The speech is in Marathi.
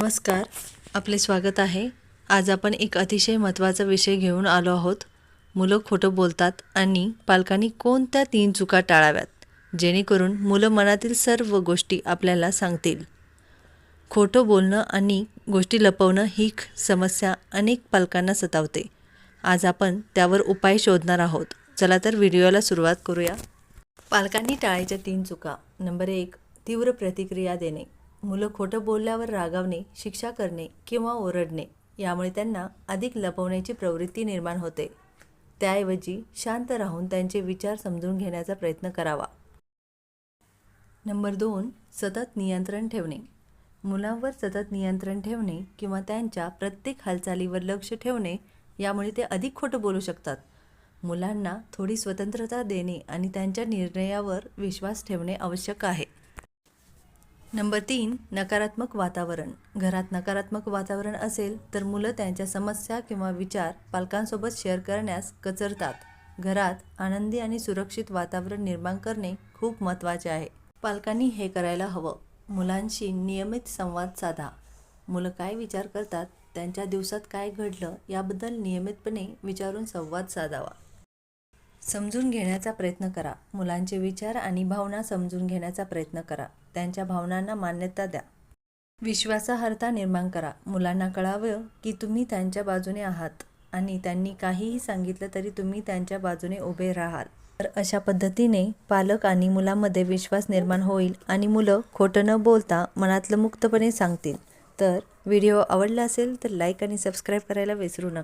नमस्कार. आपले स्वागत आहे. आज आपण एक अतिशय महत्त्वाचा विषय घेऊन आलो आहोत. मुलं खोटं बोलतात आणि पालकांनी कोणत्या तीन चुका टाळाव्यात? जेणेकरून मुलं मनातील सर्व गोष्टी आपल्याला सांगतील. खोटं बोलणं आणि गोष्टी लपवणं ही ख- समस्या अनेक पालकांना सतावते. आज आपण त्यावर उपाय शोधणार आहोत. चला तर व्हिडिओला सुरुवात करूया. पालकांनी टाळायच्या तीन चुका. नंबर एक तीव्र प्रतिक्रिया देणे. मुलं खोटं बोलल्यावर रागावणे शिक्षा करणे किंवा ओरडणे यामुळे त्यांना अधिक लपवण्याची प्रवृत्ती निर्माण होते. त्याऐवजी शांत राहून त्यांचे विचार समजून घेण्याचा प्रयत्न करावा. नंबर दोन सतत नियंत्रण ठेवणे. मुलांवर सतत नियंत्रण ठेवणे किंवा त्यांच्या प्रत्येक हालचालीवर लक्ष ठेवणे यामुळे ते अधिक खोटं बोलू शकतात. मुलांना थोडी स्वतंत्रता देणे आणि त्यांच्या निर्णयावर विश्वास ठेवणे आवश्यक आहे. नंबर तीन नकारात्मक वातावरण. घरात नकारात्मक वातावरण असेल तर मुलं त्यांच्या समस्या किंवा विचार पालकांसोबत शेअर करण्यास कचरतात. घरात आनंदी आणि सुरक्षित वातावरण निर्माण करणे खूप महत्त्वाचे आहे. पालकांनी हे करायला हवं. मुलांशी नियमित संवाद साधा. मुलं काय विचार करतात त्यांच्या दिवसात काय घडलं याबद्दल नियमितपणे विचारून संवाद साधावा. समजून घेण्याचा प्रयत्न करा. मुलांचे विचार आणि भावना समजून घेण्याचा प्रयत्न करा. त्यांच्या भावनांना मान्यता द्या. विश्वासार्हता निर्माण करा. मुलांना कळावं की तुम्ही त्यांच्या बाजूने आहात आणि त्यांनी काहीही सांगितलं तरी तुम्ही त्यांच्या बाजूने उभे राहाल. तर अशा पद्धतीने पालक आणि मुलांमध्ये विश्वास निर्माण होईल आणि मुलं खोटं न बोलता मनातलं मुक्तपणे सांगतील. तर व्हिडिओ आवडला असेल तर लाईक आणि सबस्क्राईब करायला विसरू नका.